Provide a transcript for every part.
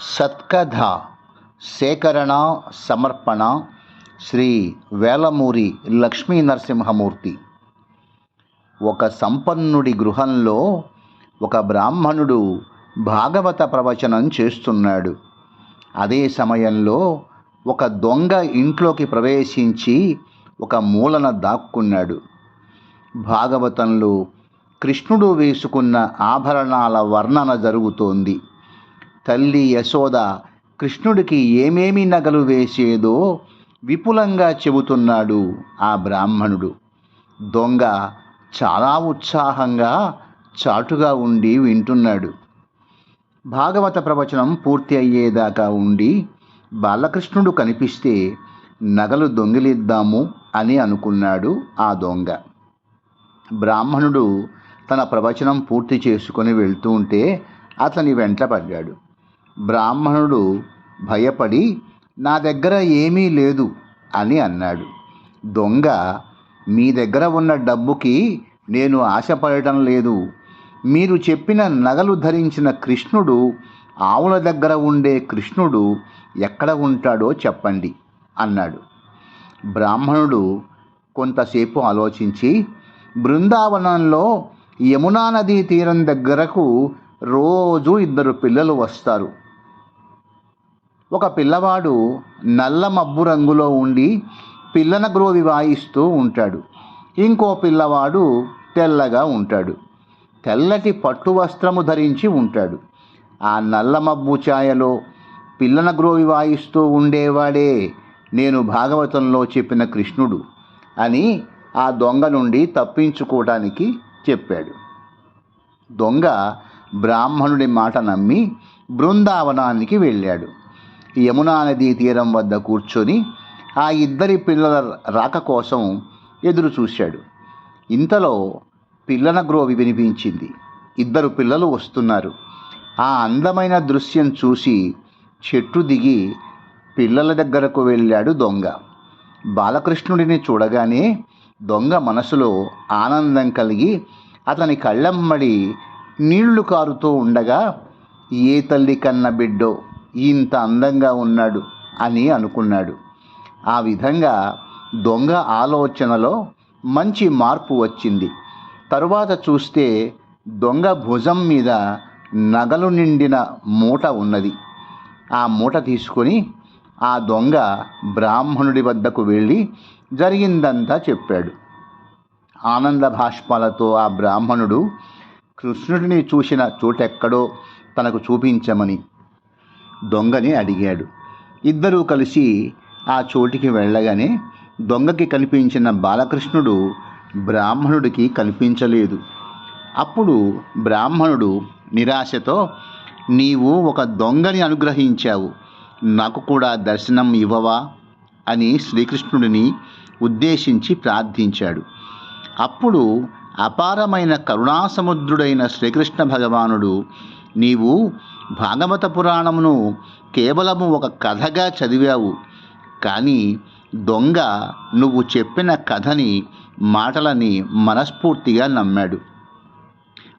సత్కథ సేకరణ సమర్పణ శ్రీ వేలమూరి లక్ష్మీ నరసింహమూర్తి. ఒక సంపన్నుడి గృహంలో ఒక బ్రాహ్మణుడు భాగవత ప్రవచనం చేస్తున్నాడు. అదే సమయంలో ఒక దొంగ ఇంట్లోకి ప్రవేశించి ఒక మూలన దాక్కున్నాడు. భాగవతంలో కృష్ణుడు వేసుకున్న ఆభరణాల వర్ణన జరుగుతోంది. తల్లి యశోద కృష్ణుడికి ఏమేమి నగలు వేసేదో విపులంగా చెబుతున్నాడు ఆ బ్రాహ్మణుడు. దొంగ చాలా ఉత్సాహంగా చాటుగా ఉండి వింటున్నాడు. భాగవత ప్రవచనం పూర్తి అయ్యేదాకా ఉండి బాలకృష్ణుడు కనిపిస్తే నగలు దొంగిలిద్దాము అని అనుకున్నాడు ఆ దొంగ. బ్రాహ్మణుడు తన ప్రవచనం పూర్తి చేసుకొని వెళ్తూ ఉంటే అతని వెంట పడ్డాడు. బ్రాహ్మణుడు భయపడి నా దగ్గర ఏమీ లేదు అని అన్నాడు. దొంగ మీ దగ్గర ఉన్న డబ్బుకి నేను ఆశపడటం లేదు. మీరు చెప్పిన నగలు ధరించిన కృష్ణుడు ఆవుల దగ్గర ఉండే కృష్ణుడు ఎక్కడ ఉంటాడో చెప్పండి అన్నాడు. బ్రాహ్మణుడు కొంతసేపు ఆలోచించి బృందావనంలో యమునా నదీ తీరం దగ్గరకు రోజు ఇద్దరు పిల్లలు వస్తారు. ఒక పిల్లవాడు నల్ల మబ్బు రంగులో ఉండి పిల్లన గ్రోవి వాయిస్తూ ఉంటాడు. ఇంకో పిల్లవాడు తెల్లగా ఉంటాడు. తెల్లటి పట్టు వస్త్రము ధరించి ఉంటాడు. ఆ నల్ల మబ్బు ఛాయలో పిల్లన గ్రోవి వాయిస్తూ ఉండేవాడే నేను భాగవతంలో చెప్పిన కృష్ణుడు అని ఆ దొంగ నుండి తప్పించుకోవడానికి చెప్పాడు. దొంగ బ్రాహ్మణుడి మాట నమ్మి బృందావనానికి వెళ్ళాడు. యమునా నదీ తీరం వద్ద కూర్చొని ఆ ఇద్దరి పిల్లల రాక కోసం ఎదురు చూశాడు. ఇంతలో పిల్లన గ్రోవి వినిపించింది. ఇద్దరు పిల్లలు వస్తున్నారు. ఆ అందమైన దృశ్యం చూసి చెట్టు దిగి పిల్లల దగ్గరకు వెళ్ళాడు దొంగ. బాలకృష్ణుడిని చూడగానే దొంగ మనసులో ఆనందం కలిగి అతని కళ్ళమ్మడి నీళ్ళు కారుతూ ఉండగా ఏ తల్లి కన్న బిడ్డో ఇంత అందంగా ఉన్నాడు అని అనుకున్నాడు. ఆ విధంగా దొంగ ఆలోచనలో మంచి మార్పు వచ్చింది. తరువాత చూస్తే దొంగ భుజం మీద నగలు నిండిన మూట ఉన్నది. ఆ మూట తీసుకొని ఆ దొంగ బ్రాహ్మణుడి వద్దకు వెళ్ళి జరిగిందంతా చెప్పాడు. ఆనంద భాష్పాలతో ఆ బ్రాహ్మణుడు కృష్ణుడిని చూసిన చోటెక్కడో తనకు చూపించమని దొంగని అడిగాడు. ఇద్దరూ కలిసి ఆ చోటికి వెళ్ళగానే దొంగకి కనిపించిన బాలకృష్ణుడు బ్రాహ్మణుడికి కనిపించలేదు. అప్పుడు బ్రాహ్మణుడు నిరాశతో నీవు ఒక దొంగని అనుగ్రహించావు. నాకు కూడా దర్శనం ఇవ్వవా? అని శ్రీకృష్ణుడిని ఉద్దేశించి ప్రార్థించాడు. అప్పుడు అపారమైన కరుణాసముద్రుడైన శ్రీకృష్ణ భగవానుడు నీవు భాగవత పురాణమును కేవలము ఒక కథగా చదివావు. కానీ దొంగ నువ్వు చెప్పిన కథని మాటలని మనస్ఫూర్తిగా నమ్మాడు.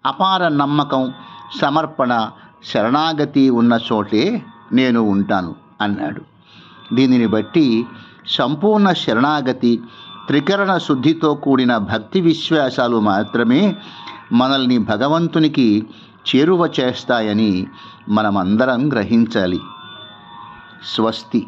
అపార నమ్మకం సమర్పణ శరణాగతి ఉన్న చోటే నేను ఉంటాను అన్నాడు. దీనిని బట్టి సంపూర్ణ శరణాగతి త్రికరణ శుద్ధితో కూడిన భక్తి విశ్వాసాలు మాత్రమే మనల్ని భగవంతునికి చేరువ చేస్తాయని మనమందరం గ్రహించాలి. స్వస్తి.